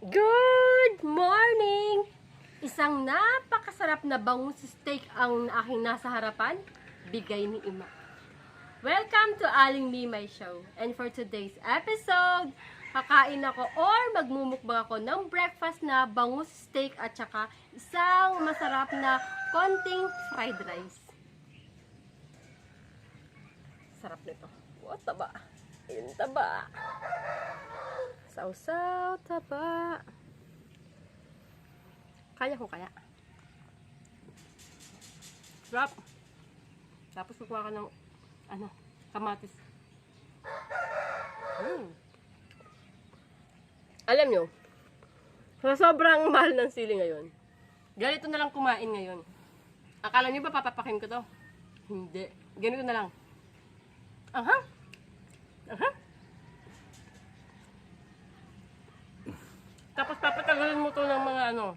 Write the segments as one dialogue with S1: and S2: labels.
S1: Good morning! Isang napakasarap na bangus steak ang aking nasa harapan, bigay ni Ima. Welcome to Aling Mimay Show. And for today's episode, kakain ako or magmumukbang ako ng breakfast na bangus steak at saka isang masarap na konting fried rice. Sarap nito. What taba? Ayun, taba. Sausaw, taba. Kaya ko kaya. Sarap. Tapos kukuha ka ng, ano, kamatis. Mm. Alam nyo, sa sobrang mahal ng sili ngayon, ganito na lang kumain ngayon. Akala nyo ba papapakin ko to? Hindi. Ganito na lang. Aha. Aha. Tapos papatagalin mo to ng mga ano,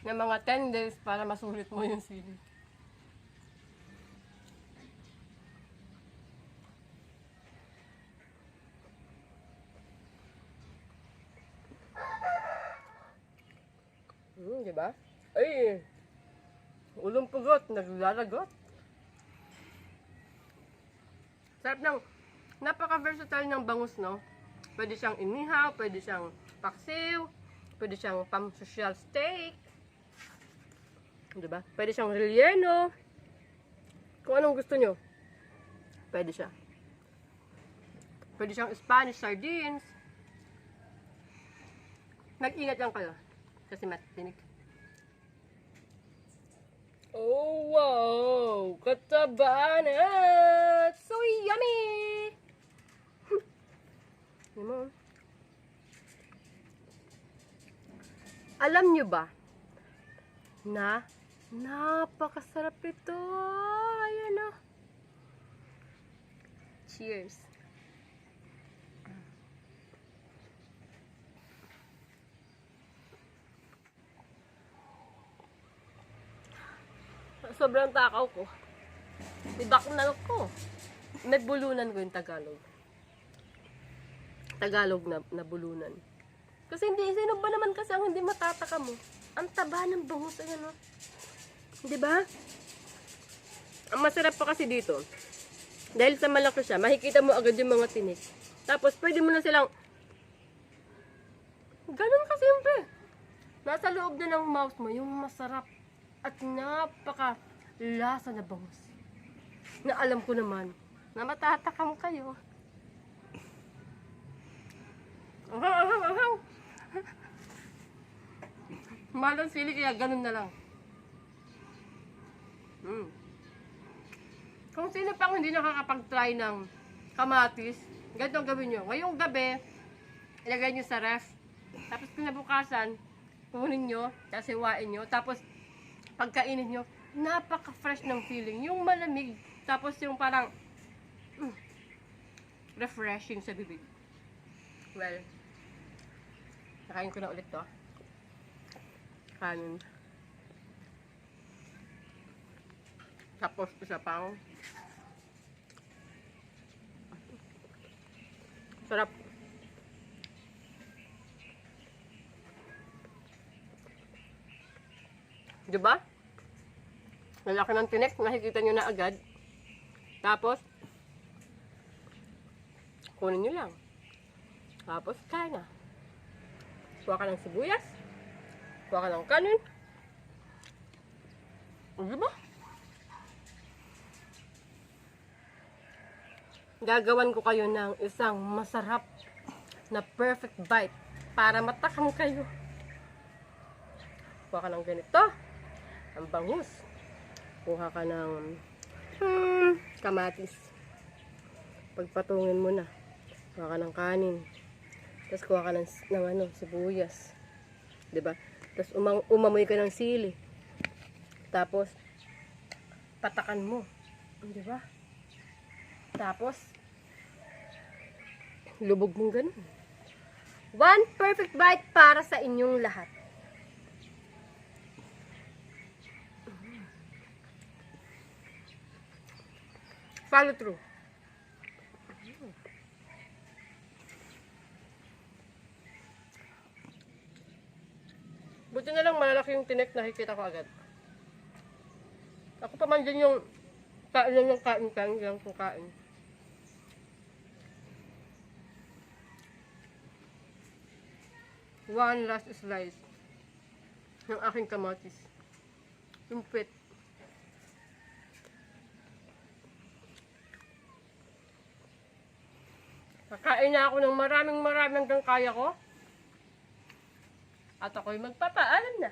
S1: ng mga 10 days para masulit mo yung sili. Hmm, di ba? Ay, ulong pugot, naglalagot. Sarap ng, napaka-versatile ng bangus, no? Pwede siyang inihaw, pwede siyang paksiw, pwede siyang pang-social steak. Di ba? Pwede siyang relleno. Kung anong gusto nyo, pwede siya. Pwede siyang Spanish sardines. Mag-ingat lang kayo. Kasi matinig. Oh, wow! Kataba! So yummy! Yan mo. Alam nyo ba na napakasarap ito? Ayan o. Cheers. Sobrang takaw ko. Ibak na ko. May bulunan ko yung Tagalog. Tagalog na, na bulunan. Kasi hindi, sino ba naman kasi ang hindi matataka mo? Ang taba ng bangus, ayan o. Di ba? Ang masarap pa kasi dito, dahil sa malaki siya, makikita mo agad yung mga tinik. Tapos, pwede mo na silang, ganun kasimple. Nasa loob na ng mouth mo, yung masarap at napaka lasa na bangus. Na alam ko naman, na matatakam kayo. Ahaw, ahaw, ahaw. Mahal ang sili kaya ganun na lang. Mm. Kung sino pang hindi nakakapag-try ng kamatis, ganito ang gawin nyo. Ngayong gabi, ilagay nyo sa ref. Tapos kinabukasan, kunin nyo, tapos hiwain nyo. Tapos, pagkainin nyo, napaka-fresh ng feeling. Yung malamig, tapos yung parang, mm, refreshing sa bibig. Well, nakain ko na ulit to. Kanin. Tapos isa pang sarap. Diba? Lalaki ng tinik, nakikita nyo na agad. Tapos, kunin nyo lang. Tapos, kaya na. Kuha ka ng sibuyas. Kuha ka ng kanin. Diba? Gagawan ko kayo ng isang masarap na perfect bite para matakam kayo. Kuha ka ng ganito. Ang bangus. Kuha ka ng hmm, kamatis. Pagpatungin mo na. Kuha ka ng kanin. Tapos kuha ka ng, ng ano, sibuyas. ba? Tapos umang, umamoy ka ng sili. Tapos patakan mo. 'Di ba? Tapos lubog mong ganun. One perfect bite para sa inyong lahat. Follow through. Buti na lang malalaki yung tinek nakikita ko agad. Ako pa man din yung kain lang ng kain kain lang kung kain. One last slice ng aking kamatis. Yung pit. Kakain na ako ng maraming maraming hanggang kaya ko. At ako'y magpapaalam na.